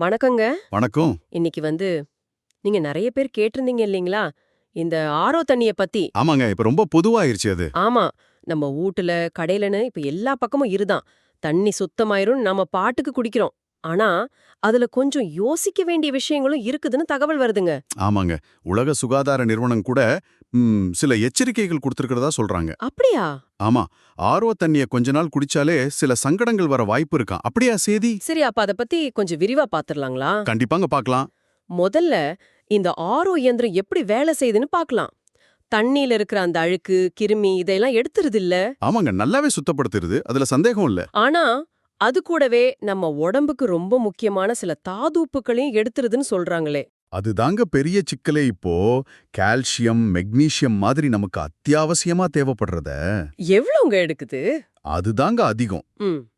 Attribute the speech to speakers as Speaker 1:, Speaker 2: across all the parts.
Speaker 1: வணக்கங்க.
Speaker 2: வணக்கம்.
Speaker 1: இன்னைக்கு வந்து நீங்க நிறைய பேர் கேட்டிருந்தீங்க இல்லைங்களா? இந்த ஆரோ தண்ணிய பத்தி.
Speaker 2: ஆமாங்க இப்ப ரொம்ப பொதுவாயிருச்சு அது.
Speaker 1: ஆமா நம்ம வீட்டுல கடையிலன்னு இப்ப எல்லா பக்கமும் இருதான் தண்ணி சுத்தமாயிரும் நம்ம பாட்டுக்கு குடிக்கிறோம். ஆனா அதுல கொஞ்சம் யோசிக்க வேண்டிய விஷயங்களும் இருக்குதுன்னு தகவல் வருதுங்க.
Speaker 2: ஆமாங்க. உலக சுகாதார நிறுவனம் கூட சில எச்சரிக்கைகள் கொடுத்திருக்கிறதா சொல்றாங்க.
Speaker 1: அப்படியா?
Speaker 2: ஆமா ஆர்வ தண்ணிய கொஞ்ச நாள் குடிச்சாலே சில சங்கடங்கள் வர வாய்ப்பு இருக்காம் அப்படியா சேதி?
Speaker 1: சரி அப்ப அத பத்தி கொஞ்சம் விரிவா பாத்துரலாங்களா?
Speaker 2: கண்டிப்பாங்க பார்க்கலாம்
Speaker 1: முதல்ல இந்த ஆரோ இயந்திரம் எப்படி வேலை செய்யுதுன்னு பார்க்கலாம் தண்ணியில இருக்கிற அந்த அழுக்கு கிருமி இதெல்லாம் எடுத்துருது இல்ல?
Speaker 2: ஆமாங்க நல்லாவே சுத்தப்படுத்துறது அதுல சந்தேகம் இல்ல.
Speaker 1: ஆனா அது கூடவே நம்ம உடம்புக்கு ரொம்ப முக்கியமான சில தாதுப்புகளையும் எடுத்துருதுன்னு சொல்றாங்களே.
Speaker 2: அதுதாங்க பெரிய சிக்கலே இப்போ. கால்சியம் மெக்னீசியம் மாதிரி நமக்கு அத்தியாவசியமா தேவைப்படுறத.
Speaker 1: எவ்வளவுங்க எடுக்குது?
Speaker 2: அதுதாங்க அதிகம்.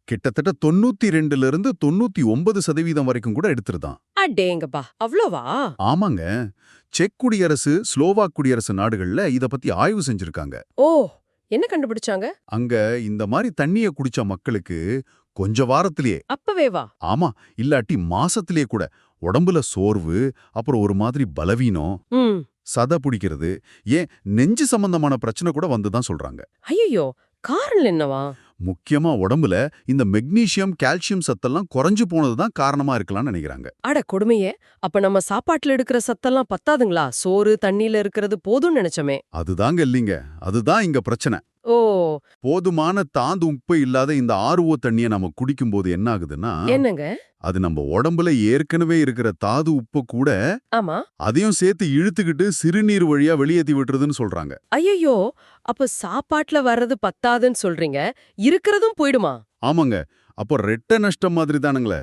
Speaker 2: கிட்டத்தட்ட தொண்ணூத்தி ரெண்டுல இருந்து தொண்ணூத்தி ஒன்பது சதவீதம் வரைக்கும் கூட எடுத்துருதான்.
Speaker 1: அடேங்கப்பா அவ்வளோவா?
Speaker 2: ஆமாங்க. செக் குடியரசு ஸ்லோவாக் குடியரசு நாடுகள்ல இத பத்தி ஆய்வு செஞ்சிருக்காங்க.
Speaker 1: ஓ என்ன கண்டுபிடிச்சாங்க?
Speaker 2: அங்க இந்த மாதிரி தண்ணிய குடிச்ச மக்களுக்கு கொஞ்ச வாரத்திலேயே.
Speaker 1: அப்பவே வா.
Speaker 2: ஆமா இல்லாட்டி மாசத்திலேயே கூட. உடம்புல சோர்வு அப்புறம் ஒரு மாதிரி பலவீனம் சத பிடிக்கிறது ஏன் நெஞ்சு சம்பந்தமான பிரச்சனை கூட வந்துதான் சொல்றாங்க.
Speaker 1: ஐயோ காரணம் என்னவா?
Speaker 2: முக்கியமா உடம்புல இந்த மெக்னீசியம் கால்சியம் சத்தெல்லாம் குறைஞ்சு போனதுதான் காரணமா இருக்கலாம்னு நினைக்கிறாங்க.
Speaker 1: அட கொடுமையே! அப்ப நம்ம சாப்பாட்டுல எடுக்கிற சத்தெல்லாம் பத்தாதுங்களா? சோறு தண்ணியில இருக்கிறது போதும்னு நினைச்சோமே.
Speaker 2: அதுதாங்க இல்லைங்க. அதுதான் இங்க பிரச்சனை.
Speaker 1: ஓ.
Speaker 2: போதுமான தாந்து உப்பு இல்லாத இந்த ஆர்வோ தண்ணியை நம்ம குடிக்கும்போது என்ன ஆகுதுன்னா
Speaker 1: என்னங்க?
Speaker 2: அது நம்ம உடம்புல ஏற்கனவே இருக்கிற தாது உப்பு கூட
Speaker 1: ஆமா.
Speaker 2: அதையும் சேர்த்து இழுத்துக்கிட்டு சிறுநீர் வழியா வெளியேத்தி விட்டுறதுன்னு சொல்றாங்க.
Speaker 1: ஐயோ அப்ப சாப்பாட்டுல வர்றது பத்தாதுன்னு சொல்றீங்க இருக்கிறதும் போயிடுமா?
Speaker 2: ஆமாங்க. அப்போ ரெட்ட நஷ்டம் மாதிரி தானுங்களே.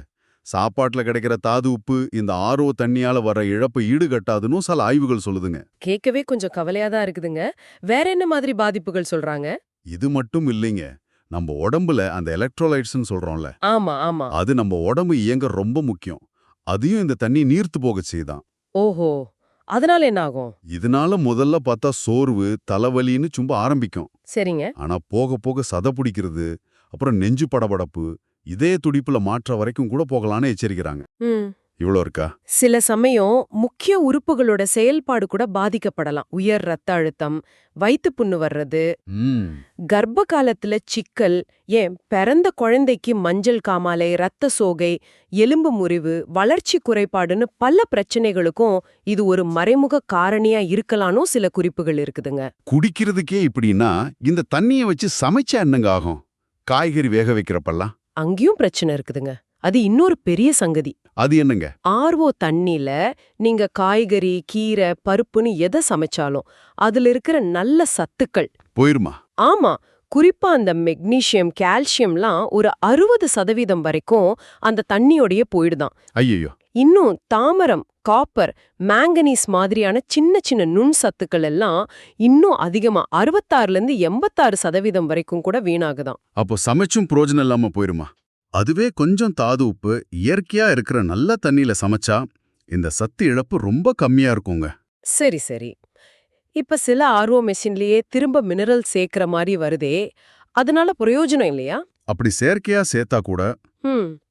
Speaker 2: சாப்பாட்டுல கிடைக்கிற தாது உப்பு இந்த ஆர்வ தண்ணியால வர இழப்பை ஈடுகட்டாதுன்னு சில ஆய்வுகள் சொல்லுதுங்க.
Speaker 1: கேட்கவே கொஞ்சம் கவலையா தான் இருக்குதுங்க. வேற என்ன மாதிரி பாதிப்புகள் சொல்றாங்க?
Speaker 2: இது மட்டும் இல்லைங்க. நம்ம உடம்புல அந்த எலக்ட்ரோலைட்ஸ்னு சொல்றோம்ல.
Speaker 1: ஆமா ஆமா.
Speaker 2: அது நம்ம உடம்பு இயங்க ரொம்ப முக்கியம். அதையும் இந்த தண்ணி நீர்த்து போக செய்தான்
Speaker 1: ஓஹோ. அதனால என்ன ஆகும்?
Speaker 2: இதனால முதல்ல பார்த்தா சோர்வு தலைவலின்னு சும்மா ஆரம்பிக்கும்.
Speaker 1: சரிங்க.
Speaker 2: ஆனா போக போக சத பிடிக்கிறது அப்புறம் நெஞ்சு படபடப்பு இதய துடிப்புல மாற்ற வரைக்கும் கூட போகலான்னு எச்சரிக்கிறாங்க. இவ்வளோ இருக்கா?
Speaker 1: சில சமயம் முக்கிய உறுப்புகளோட செயல்பாடு கூட பாதிக்கப்படலாம். உயர் ரத்த அழுத்தம் வயித்து புண்ணு வர்றது கர்ப்ப காலத்துல சிக்கல் ஏன் பிறந்த குழந்தைக்கு மஞ்சள் காமாலை ரத்த சோகை எலும்பு முறிவு வளர்ச்சி குறைபாடுன்னு பல பிரச்சனைகளுக்கும் இது ஒரு மறைமுக காரணியா இருக்கலாம்னு சில குறிப்புகள் இருக்குதுங்க.
Speaker 2: குடிக்கிறதுக்கே இப்படின்னா இந்த தண்ணியை வச்சு சமைச்சா என்னங்க ஆகும்? காய்கறி வேக வைக்கிறப்பெல்லாம்?
Speaker 1: அங்கேயும் பிரச்சனை இருக்குதுங்க. அது இன்னொரு பெரிய சங்கதி.
Speaker 2: அது என்னங்க?
Speaker 1: ஆர்வோ தண்ணில நீங்க காய்கறி கீரை பருப்புன்னு எதை சமைச்சாலும் அதுல இருக்கிற நல்ல சத்துக்கள்.
Speaker 2: போயிருமா?
Speaker 1: ஆமா. குறிப்பா அந்த மெக்னீசியம் கால்சியம்லாம் ஒரு அறுபது சதவீதம் வரைக்கும் அந்த தண்ணியோடயே போயிடுதான்.
Speaker 2: ஐயோ
Speaker 1: இன்னும் தாமரம் காப்பர் மேங்கனீஸ் மாதிரியான சின்ன சின்ன நுண் சத்துக்கள் எல்லாம் இன்னும் அதிகமா அறுபத்தாறுல இருந்து எண்பத்தாறு சதவீதம் வரைக்கும் கூட வீணாகுதாம்
Speaker 2: அப்போ சமைச்சும் பிரயோஜனம் இல்லாம போயிருமா? அதுவே கொஞ்சம் தாது உப்பு இயற்கையா இருக்கிற நல்ல தண்ணியில சமைச்சா இந்த சத்து இழப்பு ரொம்ப கம்மியா இருக்குங்க.
Speaker 1: சரி சரி. இப்ப சில ஆர்வோ மெஷின்லயே திரும்ப மினரல் சேர்க்கிற மாதிரி வருதே அதனால பிரயோஜனம் இல்லையா?
Speaker 2: அப்படி செயற்கையா சேர்த்தா கூட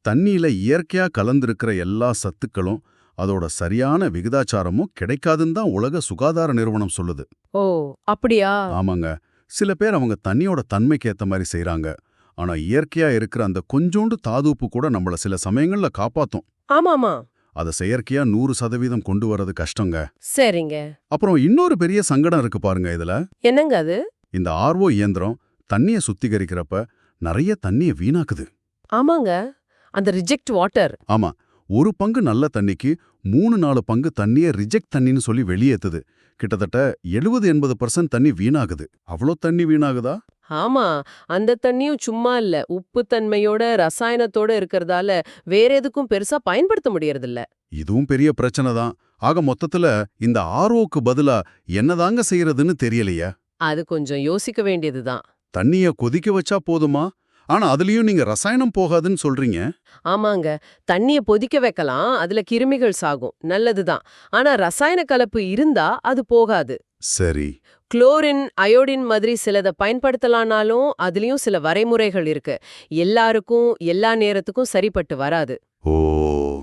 Speaker 2: தண்ணியில இயற்கையா கலந்திருக்கிற எல்லா சத்துக்களும் அதோட சரியான விகிதாச்சாரமும் கிடைக்காதுன்னு தான் உலக சுகாதார நிறுவனம் சொல்லுது.
Speaker 1: ஓ அப்படியா?
Speaker 2: ஆமாங்க. சில பேர் அவங்க தண்ணியோட தன்மைக்கு ஏத்த மாதிரி செய்றாங்க. ஆனா இயற்கையா இருக்கிற அந்த கொஞ்சோண்டு தாதுப்பு கூட நம்மள சில சமயங்கள்ல காப்பாத்தும்.
Speaker 1: ஆமாமா.
Speaker 2: அதை செயற்கையா நூறு சதவீதம் கொண்டு வர்றது கஷ்டங்க.
Speaker 1: சரிங்க.
Speaker 2: அப்புறம் இன்னொரு பெரிய சங்கடம் இருக்கு பாருங்க இதுல.
Speaker 1: என்னங்க அது?
Speaker 2: இந்த ஆர்வோ இயந்திரம் தண்ணிய சுத்திகரிக்கிறப்ப நிறைய தண்ணிய வீணாக்குது.
Speaker 1: ஆமாங்க. அந்த ரிஜெக்ட் வாட்டர்.
Speaker 2: ஆமா. ஒரு பங்கு நல்ல தண்ணிக்கு மூணு நாலு பங்கு தண்ணிய ரிஜெக்ட் தண்ணின்னு சொல்லி வெளியேத்துது. கிட்டத்தட்ட எழுபது எண்பது பர்சன்ட் தண்ணி வீணாகுது. அவ்வளோ தண்ணி வீணாகுதா?
Speaker 1: ஆமா. அந்த தண்ணியும் சும்மா இல்ல. உப்பு தன்மையோட ரசாயனத்தோட இருக்கறதால வேற எதுக்கும் பெருசா பயன்படுத்த முடியறதில்ல.
Speaker 2: இதுவும் பெரிய பிரச்சனை தான். ஆக மொத்தத்துல இந்த ஆர்ஓக்கு பதிலா என்னதாங்க செய்யறதுன்னு தெரியலையே.
Speaker 1: அது கொஞ்சம் யோசிக்க வேண்டியதுதான்.
Speaker 2: தண்ணிய கொதிக்க வச்சா போதுமா? ஆனா அதுலயும் நீங்க ரசாயனம் போகாதுன்னு சொல்றீங்க.
Speaker 1: ஆமாங்க. தண்ணிய கொதிக்க வைக்கலாம் அதுல கிருமிகள் சாகும். நல்லதுதான். ஆனா ரசாயன கலப்பு இருந்தா அது போகாது.
Speaker 2: சரி.
Speaker 1: குளோரின் அயோடின் மாதிரி சிலதை பயன்படுத்தலானாலும் அதுலயும் சில வரைமுறைகள் இருக்கு. எல்லாருக்கும் எல்லா நேரத்துக்கும் சரிப்பட்டு வராது.
Speaker 2: ஓ.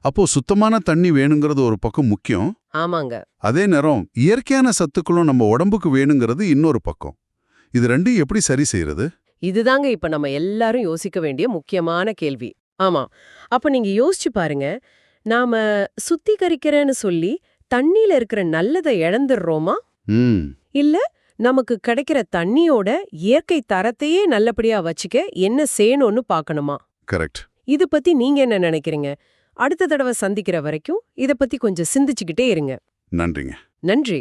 Speaker 2: அப்போ சுத்தமான தண்ணி வேணுங்கிறது ஒரு பக்கம் முக்கியம்.
Speaker 1: ஆமாங்க.
Speaker 2: அதே நேரம் இயற்கையான சத்துக்களும் நம்ம உடம்புக்கு வேணுங்கிறது இன்னொரு பக்கம். இது ரெண்டையும் எப்படி சரி செய்யறது
Speaker 1: இதுதாங்க இப்ப நம்ம எல்லாரும் யோசிக்க வேண்டிய முக்கியமான கேள்வி. ஆமா. அப்ப நீங்க யோசிச்சு பாருங்க. நாம சுத்திகரிக்கிறேன்னு சொல்லி தண்ணியில இருக்கிற நல்லதை இழந்துடுறோமா? இல்ல நமக்கு கிடைக்கிற தண்ணியோட இயற்கை தரத்தையே நல்லபடியா வச்சுக்க என்ன செய்யணும்னு பார்க்கணுமா
Speaker 2: கரெக்ட்.
Speaker 1: இது பத்தி நீங்க என்ன நினைக்கிறீங்க? அடுத்த தடவை சந்திக்கிற வரைக்கும் இத பத்தி கொஞ்சம் சிந்திச்சுக்கிட்டே இருங்க.
Speaker 2: நன்றிங்க.
Speaker 1: நன்றி.